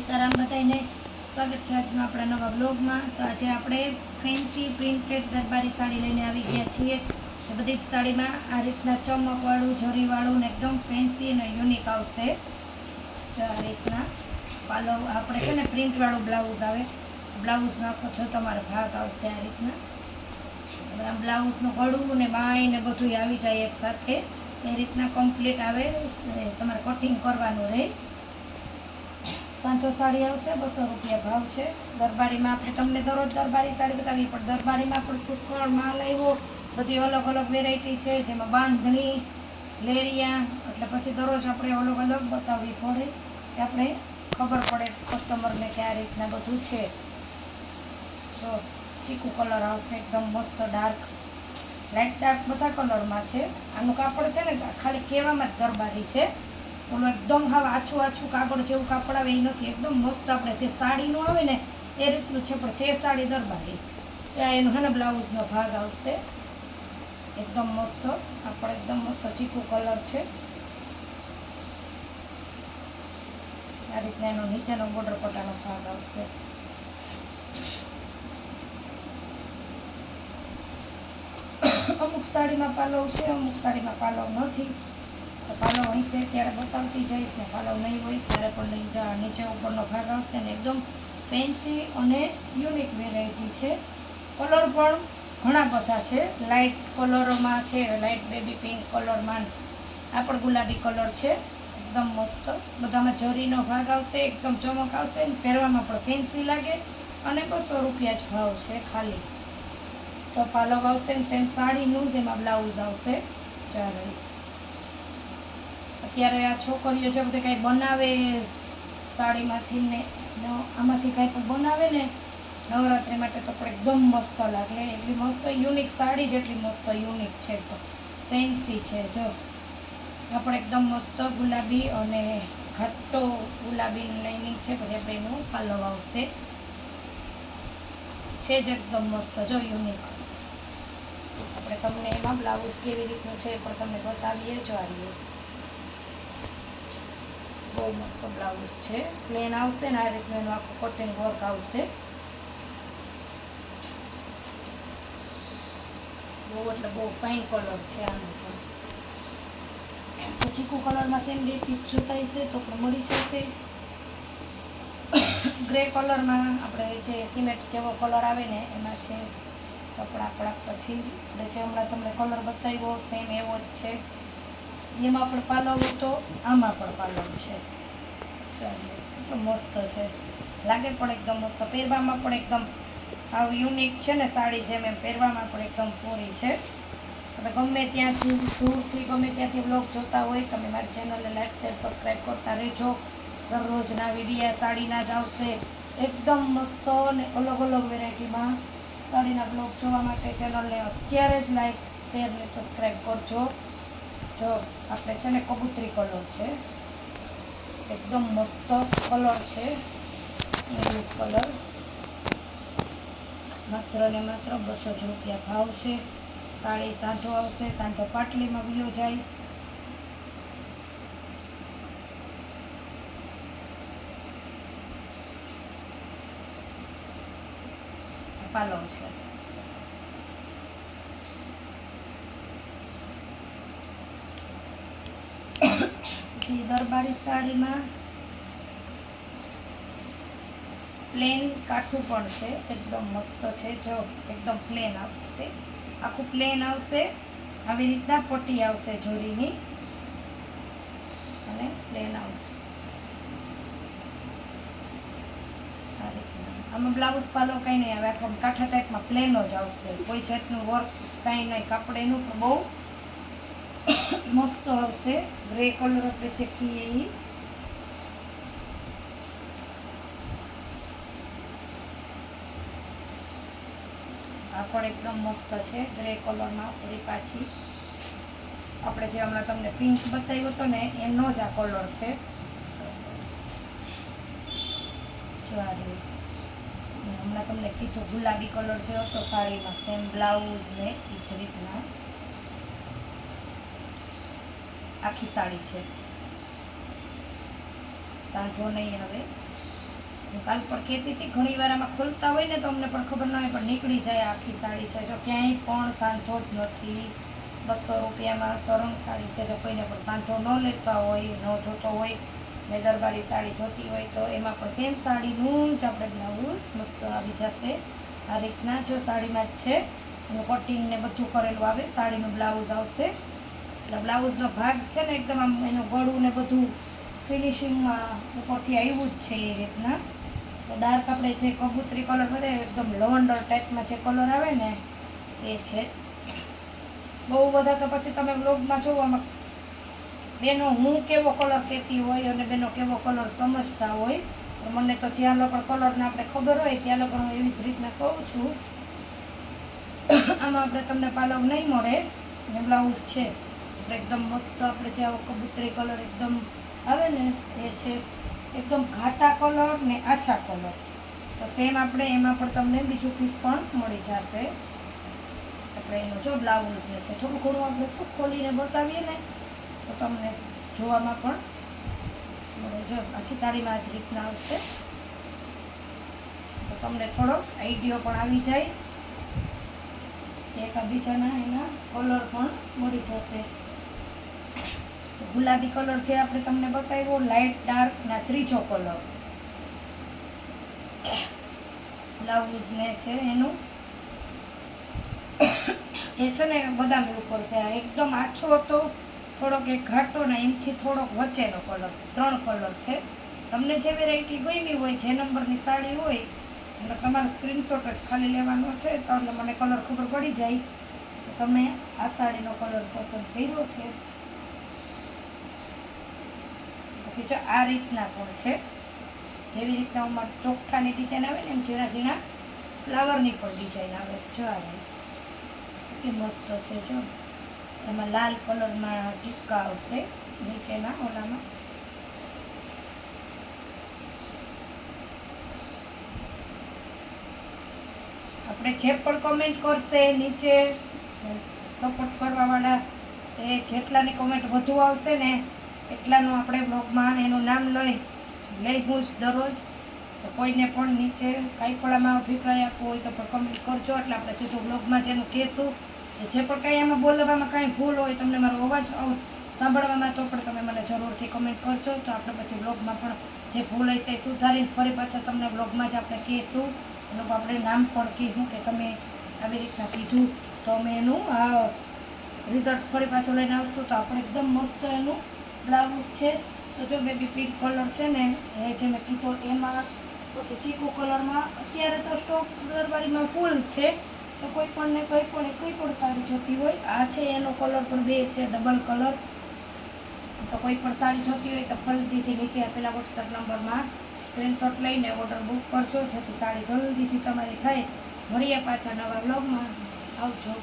સીતારામ બધાને સ્વાગત છે આજના આપણા નવા બ્લોગમાં તો આજે આપણે ફેન્સી પ્રિન્ટેડ દરબારી સાડી લઈને આવી ગયા છીએ. બધી જ સાડીમાં આ રીતના ચમકવાળું જરીવાળું ને એકદમ ફેન્સી અને યુનિક આવશે. તો આ રીતના પાલો આપણે છે ને પ્રિન્ટવાળું બ્લાઉઝ આવે. બ્લાઉઝ નાખો છો તમારો ભાગ આવશે આ રીતના. બ્લાઉઝનું ગળું ને બાય ને બધું આવી જાય એક સાથે. એ રીતના કમ્પ્લીટ આવે. તમારે કટિંગ કરવાનું રહે. સાંતો સાડી આવશે, બસો રૂપિયા ભાવ છે. દરબારીમાં આપણે તમને દરરોજ દરબારી સાડી બતાવીએ, પણ દરબારીમાં પણ પુષ્કળ માલ આવ્યો. બધી અલગ અલગ વેરાયટી છે, જેમાં બાંધણી, લેરિયા, એટલે પછી દરરોજ આપણે અલગ અલગ બતાવવી પડે. કે આપણે ખબર પડે કસ્ટમરને કે આ રીતના બધું છે. તો ચીકુ કલર આવશે, એકદમ મસ્ત ડાર્ક લાઇટ ડાર્ક બધા કલરમાં છે. આનું કાપડ છે ને, ખાલી કહેવામાં જ દરબારી છે. ઓલું એકદમ હાવ આછું આછું કાગળ જેવું કાપડ આવે એ નથી. એકદમ મસ્ત આપણે જે સાડીનું આવે ને, એ રીતનું છે, પણ છે સાડી દરબારી. ત્યાં એનો હેને બ્લાઉઝનો ભાગ આવશે. એકદમ મસ્ત. કાપડ એકદમ મસ્ત, ચીકુ કલર છે. આ રીતના એનો નીચેનો બોર્ડર પટાનો ભાગ આવશે. અમુક સાડીમાં પાલવ છે, અમુક સાડીમાં પાલવ નથી. તો હશે ત્યારે બતાવતી જઈશ ને ફાલો નહીં હોય ત્યારે પણ લઈ જા. નીચે ઉપરનો ભાગ આવશે ને એકદમ ફેન્સી અને યુનિક વેરાયટી છે. કલર પણ ઘણા બધા છે. લાઇટ કલરોમાં છે લાઇટ બેબી પિંક કલરમાં આ પણ ગુલાબી કલર છે. એકદમ મસ્ત. બધામાં જરીનો ભાગ આવશે, એકદમ ચમક આવશે ને પહેરવામાં પણ ફેન્સી લાગે અને બસો રૂપિયા જ ભાવ છે ખાલી. તો પાલવ આવશે ને સેમ સાડીનું જ, એમાં બ્લાઉઝ આવશે. ચાલો. અત્યારે આ છોકરીઓ જે બધે કાંઈ બનાવે, સાડીમાંથી ને આમાંથી કાંઈ પણ બનાવે ને, નવરાત્રિ માટે તો પણ એકદમ મસ્ત લાગે. એટલી મસ્ત યુનિક સાડી જેટલી મસ્ત યુનિક છે તો. ફેન્સી છે, જો. આપણે એકદમ મસ્ત ગુલાબી અને ઘટ્ટો ગુલાબી લાઈનિંગ છે પછી આપણે એનું પાલો આવશે. છે જ એકદમ મસ્ત, જો યુનિક આપણે તમને એમાં બ્લાઉઝ કેવી રીતનું છે એ પણ તમને બતાવીએ જોઈએ બહુ મસ્ત બ્લાઉઝ છે. પ્લેન આવશે ને આ રીતનું એનું આખું કટિંગ વર્ક આવશે. બહુ એટલે બહુ ફાઇન કલર છે આનું તો ચીકુ કલરમાં સેમ બે પીસ જોતા હશે તો પણ મળી જશે. ગ્રે કલરમાં આપણે જે સિમેન્ટ જેવો કલર આવે ને એમાં છે કપડા આપણા પછી આપણે જે હમણાં તમને કલર બતાવ્યો સેમ એવો જ છે. એમાં પણ પાલવ તો આમાં પણ પાલવ છે. એટલું મસ્ત છે. લાગે પણ એકદમ મસ્ત. પહેરવામાં પણ એકદમ આવું યુનિક છે ને સાડી જેમ એમ પહેરવામાં પણ એકદમ ફોરી છે. તમે ગમે ત્યાંથી દૂરથી, ગમે ત્યાંથી બ્લોગ જોતા હોય, તમે મારી ચેનલને લાઈક શેર સબસ્ક્રાઈબ કરતા રહેજો. દરરોજના વિડીયા સાડીના જ આવશે. એકદમ મસ્ત અને અલગ અલગ વેરાયટીમાં સાડીના બ્લોગ જોવા માટે ચેનલને અત્યારે જ લાઈક શેર ને સબસ્ક્રાઈબ કરજો. જો આપણે છે ને કબૂતરી કલર છે, એકદમ મસ્ત કલર છે ઇંગ્લિશ કલર. માત્ર ને માત્ર બસો જ રૂપિયા ભાવ છે. સાડી સાંધો આવશે, સાંધો પાટલીમાં વિયો જાય. પાલવ છે. પછી દરબારી સાડીમાં પ્લેન કાઠું પણ છે, એકદમ મસ્ત છે, જો એકદમ પ્લેન આવશે. આખું પ્લેન આવશે, આવી રીતના પટ્ટી આવશે જોરીની. અને પ્લેન આવશે. આમાં બ્લાઉઝ પાલો કંઈ નહીં આવે, આખો કાંઠા ટાઈપમાં પ્લેનો જ આવશે. કોઈ જાતનું વર્ક કાંઈ નહીં, કપડેનું બહુ મસ્ત આવશે ગ્રે કલર આપણે ચેકીએ એ આ પણ એકદમ મસ્ત છે ગ્રે કલરમાં ફરી પાછી આપણે જે હમણાં તમને પિંક બતાવ્યો હતો ને, એનો જ આ કલર છે. જો આ રહ્યું. અને હમણાં તમને કીધું ગુલાબી કલર જે હતો, સાડીમાં, સેમ બ્લાઉઝ ને એ જ રીતના. આખી સાડી છે. સાંધો નહીં આવે કાલ પણ કહેતી હતી, ઘણી વાર આમાં ખોલતા હોય ને તો અમને પણ ખબર ના હોય, પણ નીકળી જાય આખી સાડી છે. જો ક્યાંય પણ સાંધો જ નથી. બસો રૂપિયામાં સરંગ સાડી છે. જો કોઈને પણ સાંધો ન લેતા હોય, ન જોતો હોય ને દરબારી સાડી જોતી હોય, તો એમાં પણ સેમ સાડીનું જ આપણે બ્લાઉઝ મસ્ત આવી જશે. આ રીતના જો સાડીમાં જ છે. એનું કટિંગ ને બધું કરેલું આવે, સાડીનું બ્લાઉઝ આવશે. એટલે બ્લાઉઝનો ભાગ છે ને એકદમ આમ એનું ગળું ને બધું ફિનિશિંગમાં ઉપરથી આવ્યું જ છે એ રીતના. તો ડાર્ક આપણે જે કબૂતરી કલર બધે એકદમ લવંડર ટાઈપમાં જે કલર આવે ને, એ છે. બહુ બધા તો પછી તમે બ્લોગમાં જોવામાં બેનો હું કેવો કલર કહેતી હોય અને બેનો કેવો કલર સમજતા હોય. મને તો જ્યાં લોકો કલરને આપણે ખબર હોય, ત્યાં લોકો હું એવી જ રીતના કહું છું. આમાં આપણે તમને પાલવ નહીં મળે ને બ્લાઉઝ છે. એકદમ મસ્ત આપણે જે આવો કબૂતરી કલર એકદમ આવે ને, એ છે એકદમ ઘાટા કલર ને આછા કલર તો સેમ આપણે એમાં પણ તમને બીજું પીસ પણ મળી જશે. આપણે એનો જો બ્લાઉઝ ને છે, થોડું ઘણું આપણે શું ખોલીને બતાવીએ ને, તો તમને જોવામાં પણ મળે જો આખી તારીમાં જ રીતના આવશે. તો તમને થોડો આઈડિયો પણ આવી જાય. એક બીજાના એના કલર પણ મળી જશે. ગુલાબી કલર જે આપણે તમને બતાવ્યો લાઇટ ડાર્ક ના ત્રીજો કલર. બ્લાઉઝ ને છે એનું. એ છે ને બદામી ઉપર છે. એકદમ આછો હતો, થોડોક એક ઘાટો ને એનાથી થોડોક વચ્ચેનો કલર, ત્રણ કલર છે. તમને જે વેરાયટી ગમી હોય, જે નંબરની સાડી હોય એટલે તમારે સ્ક્રીનશોટ જ ખાલી લેવાનો છે, તો મને કલર ખબર પડી જાય. તમે આ સાડીનો કલર પસંદ કર્યો છે. જો આ રીતના પણ છે. જેવી રીતના અમારે ચોખ્ખાની ડિઝાઇન આવે ને એમ ઝીણા ઝીણા ફ્લાવરની પણ ડિઝાઇન આવે છે. જો આવે. કેટલી મસ્ત છે જો. એમાં લાલ કલરમાં ટીપકા આવશે નીચેના ઓલામાં. આપણે જે પણ કમેન્ટ કરશે નીચે સપોર્ટ કરવાવાળા, તે જેટલાની કમેન્ટ વધુ આવશે ને એટલાનું આપણે બ્લોગમાં એનું નામ લઈ લઈ હું જ દરરોજ તો કોઈને પણ નીચે કાંઈ પણ આમાં અભિપ્રાય આપવો હોય તો પણ કમેન્ટ કરજો. એટલે આપણે સીધું બ્લોગમાં જેનું કહેશું જે પણ કાંઈ આમાં બોલવામાં કાંઈ ભૂલ હોય, તમને મારો અવાજ સાંભળવામાં તો પણ તમે મને જરૂરથી કમેન્ટ કરજો. તો આપણે પછી બ્લોગમાં પણ જે ભૂલ હશે એ સુધારીને ફરી પાછા તમને બ્લોગમાં જ આપણે કહેતું એનું આપણે નામ પણ કહીશું કે તમે આવી રીતના કીધું તો અમે એનું રિઝલ્ટ ફરી પાછું લઈને આવશું. તો આપણે એકદમ મસ્ત એનું બ્લાઉઝ છે. તો જો બેબી પિંક કલર છે ને, એ જે મેં કીધો એમાં, પછી ચીકુ કલરમાં અત્યારે તો સ્ટોક દરબારીમાં ફૂલ છે. તો કોઈ પણ ને કંઈ પણ કંઈ પણ સાડી જોતી હોય. આ છે, એનો કલર પણ બે છે ડબલ કલર તો કોઈ પણ સાડી જોતી હોય તો ફરીથી નીચે આપેલા વોટ્સએપ નંબરમાં સ્ક્રીનશોટ લઈને ઓર્ડર બુક કરજો. જેથી સાડી જલ્દીથી તમારી થાય. મળીએ પાછા નવા બ્લોગમાં આવજો.